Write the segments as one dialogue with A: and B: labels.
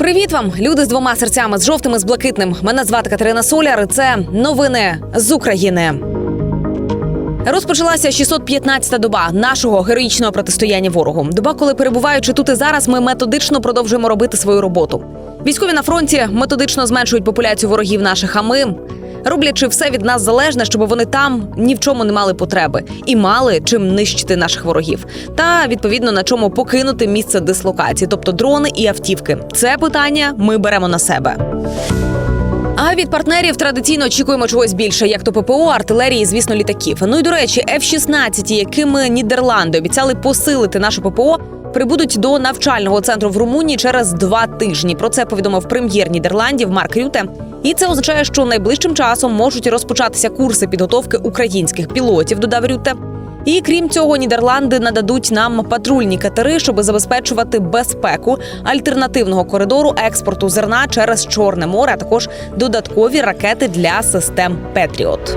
A: Привіт вам, люди з двома серцями, з жовтим і з блакитним. Мене звати Катерина Соляр. Це новини з України. Розпочалася 615-та доба нашого героїчного протистояння ворогу. Доба, коли перебуваючи тут і зараз, ми методично продовжуємо робити свою роботу. Військові на фронті методично зменшують популяцію ворогів наших. А ми роблячи все від нас залежне, щоб вони там ні в чому не мали потреби і мали чим нищити наших ворогів, та відповідно на чому покинути місце дислокації, тобто дрони і автівки. Це питання ми беремо на себе. А від партнерів традиційно очікуємо чогось більше, як то ППО, артилерії, звісно, літаків. Ну і до речі, F-16, якими Нідерланди обіцяли посилити наше ППО. Прибудуть до навчального центру в Румунії через два тижні. Про це повідомив прем'єр Нідерландів Марк Рюте. І це означає, що найближчим часом можуть розпочатися курси підготовки українських пілотів. Додав Рюте. І крім цього, Нідерланди нададуть нам патрульні катери, щоб забезпечувати безпеку альтернативного коридору експорту зерна через Чорне море, а також додаткові ракети для систем Петріот.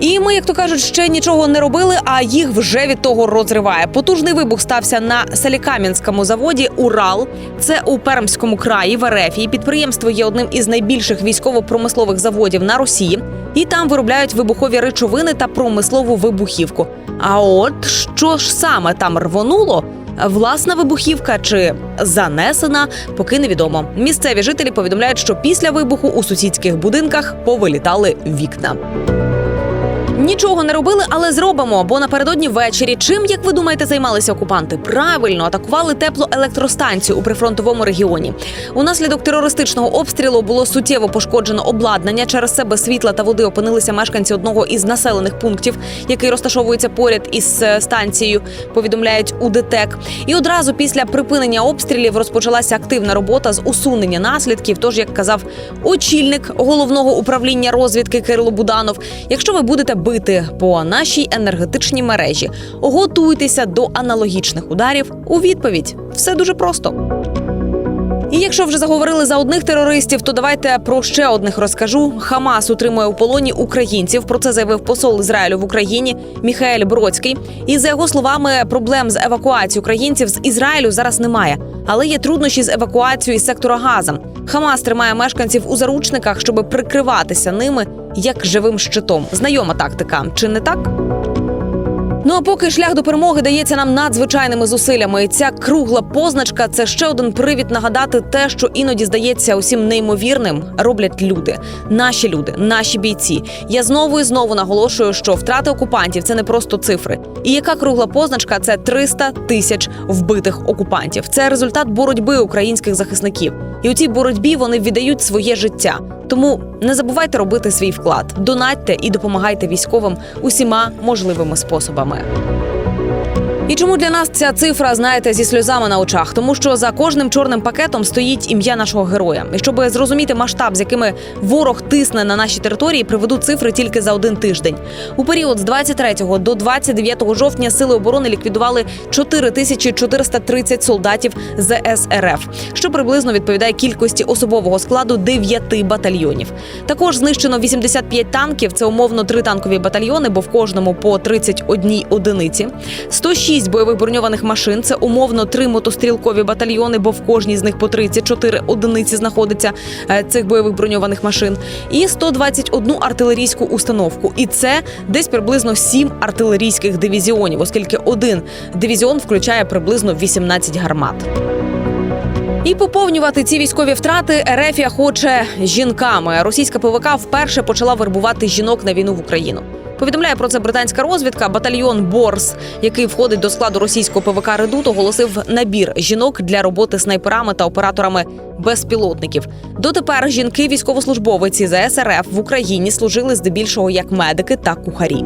A: І ми, як то кажуть, ще нічого не робили, а їх вже від того розриває. Потужний вибух стався на Салікам'янському заводі Урал. Це у Пермському краї в РФ. І підприємство є одним із найбільших військово-промислових заводів на Росії. І там виробляють вибухові речовини та промислову вибухівку. А от що ж саме там рвонуло? Власна вибухівка чи занесена, поки невідомо. Місцеві жителі повідомляють, що після вибуху у сусідських будинках повилітали вікна. Нічого не робили, але зробимо. Бо напередодні ввечері, чим як ви думаєте, займалися окупанти? Правильно атакували теплоелектростанцію у прифронтовому регіоні. Унаслідок терористичного обстрілу було суттєво пошкоджено обладнання. Через це без світла та води опинилися мешканці одного із населених пунктів, який розташовується поряд із е, станцією. Повідомляють у ДТЕК. І одразу після припинення обстрілів розпочалася активна робота з усунення наслідків. Тож, як казав очільник головного управління розвідки Кирило Буданов, якщо ви будете бити по нашій енергетичній мережі, готуйтеся до аналогічних ударів у відповідь. Все дуже просто. І якщо вже заговорили за одних терористів, то давайте про ще одних розкажу. Хамас утримує у полоні українців. Про це заявив посол Ізраїлю в Україні Міхаель Бродський. І за його словами, проблем з евакуацією українців з Ізраїлю зараз немає, але є труднощі з евакуацією із сектора Газа. Хамас тримає мешканців у заручниках, щоб прикриватися ними як живим щитом. Знайома тактика, чи не так? Ну а поки шлях до перемоги дається нам надзвичайними зусиллями. І ця кругла позначка це ще один привід нагадати те, що іноді здається усім неймовірним, роблять люди, наші люди, наші бійці. Я знову і знову наголошую, що втрати окупантів це не просто цифри. І яка кругла позначка це 300 тисяч вбитих окупантів. Це результат боротьби українських захисників. І у цій боротьбі вони віддають своє життя. Тому не забувайте робити свій вклад, донатьте і допомагайте військовим усіма можливими способами. І чому для нас ця цифра, знаєте, зі сльозами на очах? Тому що за кожним чорним пакетом стоїть ім'я нашого героя. І щоб зрозуміти масштаб, з якими ворог тисне на наші території, приведу цифри тільки за один тиждень. У період з 23 до 29 жовтня сили оборони ліквідували 4430 солдатів ЗС РФ, що приблизно відповідає кількості особового складу 9 батальйонів. Також знищено 85 танків. Це умовно три танкові батальйони, бо в кожному по 31 одиниці. 106 бойових броньованих машин. Це умовно три мотострілкові батальйони, бо в кожній з них по 34 одиниці знаходиться е, цих бойових броньованих машин. І 121 артилерійську установку. І це десь приблизно сім артилерійських дивізіонів, оскільки один дивізіон включає приблизно 18 гармат. І поповнювати ці військові втрати Ерефія хоче жінками. Російська ПВК вперше почала вербувати жінок на війну в Україну. Повідомляє про це британська розвідка. Батальйон Борс, який входить до складу російського ПВК Редут, оголосив набір жінок для роботи снайперами та операторами безпілотників. Дотепер жінки військовослужбовиці ЗСРФ в Україні служили здебільшого як медики та кухарі.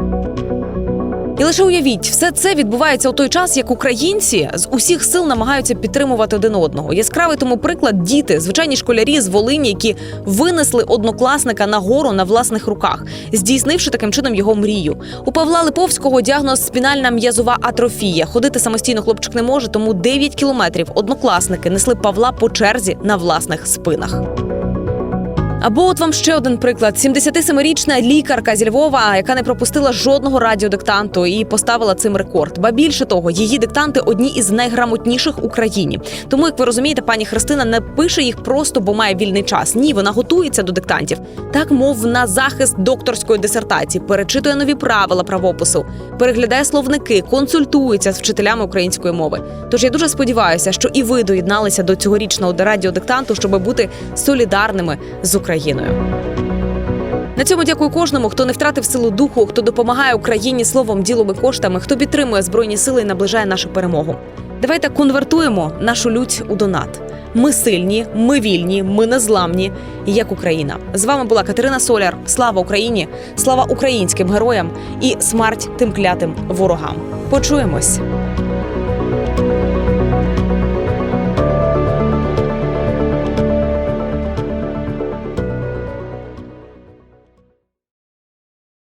A: І лише уявіть, все це відбувається у той час, як українці з усіх сил намагаються підтримувати один одного. Яскравий тому приклад діти, звичайні школярі з Волині, які винесли однокласника на гору на власних руках, здійснивши таким чином його мрію. У Павла Липовського діагноз спінальна м'язова атрофія. Ходити самостійно хлопчик не може, тому 9 кілометрів однокласники несли Павла по черзі на власних спинах. Або от вам ще один приклад: 77-річна лікарка зі Львова, яка не пропустила жодного радіодиктанту і поставила цим рекорд. Ба більше того, її диктанти одні із найграмотніших в Україні. Тому, як ви розумієте, пані Христина не пише їх просто, бо має вільний час. Ні, вона готується до диктантів, так мов на захист докторської дисертації, перечитує нові правила правопису, переглядає словники, консультується з вчителями української мови. Тож я дуже сподіваюся, що і ви доєдналися до цьогорічного радіодиктанту, щоб бути солідарними з Україною. На цьому дякую кожному, хто не втратив силу духу, хто допомагає Україні словом, ділом і коштами, хто підтримує збройні сили і наближає нашу перемогу. Давайте конвертуємо нашу лють у донат. Ми сильні, ми вільні, ми незламні, як Україна. З вами була Катерина Соляр. Слава Україні! Слава українським героям і смерть тим клятим ворогам. Почуємось.